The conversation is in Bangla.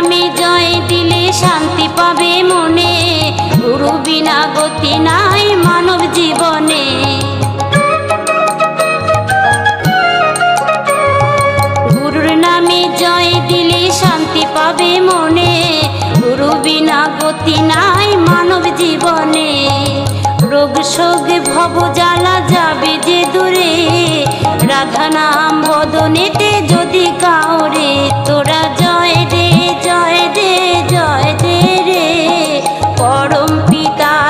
নামে জয় দিলে শান্তি পাবে মনে। গুরু বিনা গতি নাই মানব জীবনে। গুরুর নামে জয় দিলে শান্তি পাবে মনে। গুরু বিনা গতি নাই মানব জীবনে। রোগ শোগ ভব জ্বালা যাবে যে দূরে। রাধা নাম বদনেতে যদি